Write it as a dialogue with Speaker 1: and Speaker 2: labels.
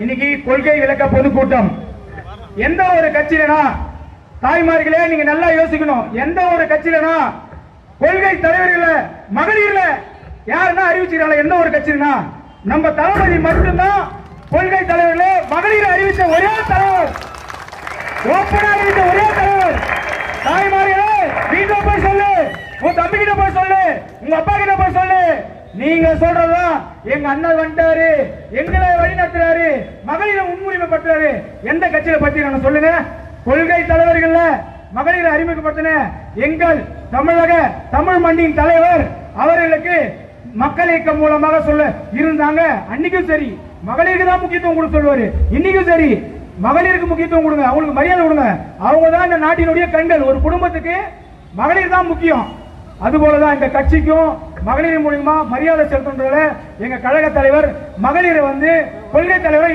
Speaker 1: இன்னைக்கு கொள்கை விளக்க பொதுக்கூட்டம் எந்த ஒரு கட்சியிலனா தாய்மார்களே நீங்க நல்லா யோசிக்கணும். எந்த ஒரு கட்சியிலனா கொள்கை தலைவர்கள மகளிர்ல யாருன்னா அறிவிச்சிருக்காங்க எந்த ஒரு கட்சியிலனா நம்ம தளபதி மட்டும்தான் கொள்கை தலைவர்களே மகளிர் அறிவித்த ஒரே தலைவர். ஓப்பனா அறிவித்த ஒரே தலைவர். தாய்மார்களே வீட்டுல போய் சொல்லு. உன் தம்பி கிட்ட போய் சொல்லு. உங்க அப்பா கிட்ட போய் சொல்லு. நீங்க சொல்றதுதான் எங்க அண்ணன் வந்துட்டாரு எங்களை வழி நடத்துறாரு மகளிரை முன்னுரிமை எந்த கட்சியில பத்தி நான் சொல்லுங்க. கொள்கை தலைவர்கள்ல மகளிரை அறிமுகப்படுத்தின எங்கள் தமிழக தமிழ் மண்ணின் தலைவர் அவர்களுக்கு மக்கள் இயக்கம் மூலமாக சொல்ல இருந்தாங்க. அன்னைக்கும் சரி மகளிருக்கு தான் முக்கியத்துவம் கொடுத்து சொல்லுவாரு. இன்னைக்கும் சரி மகளிருக்கு முக்கியத்துவம் கொடுங்க அவங்களுக்கு மரியாதை கொடுங்க. அவங்க தான் இந்த நாட்டினுடைய கண்கள். ஒரு குடும்பத்துக்கு மகளிர் தான் முக்கியம். அதுபோலதான் இந்த கட்சிக்கும் மகளிர் மூலியமா மரியாதை செலுத்துன்றதுல எங்க கழக தலைவர் மகளிரை வந்து கொள்கை தலைவர்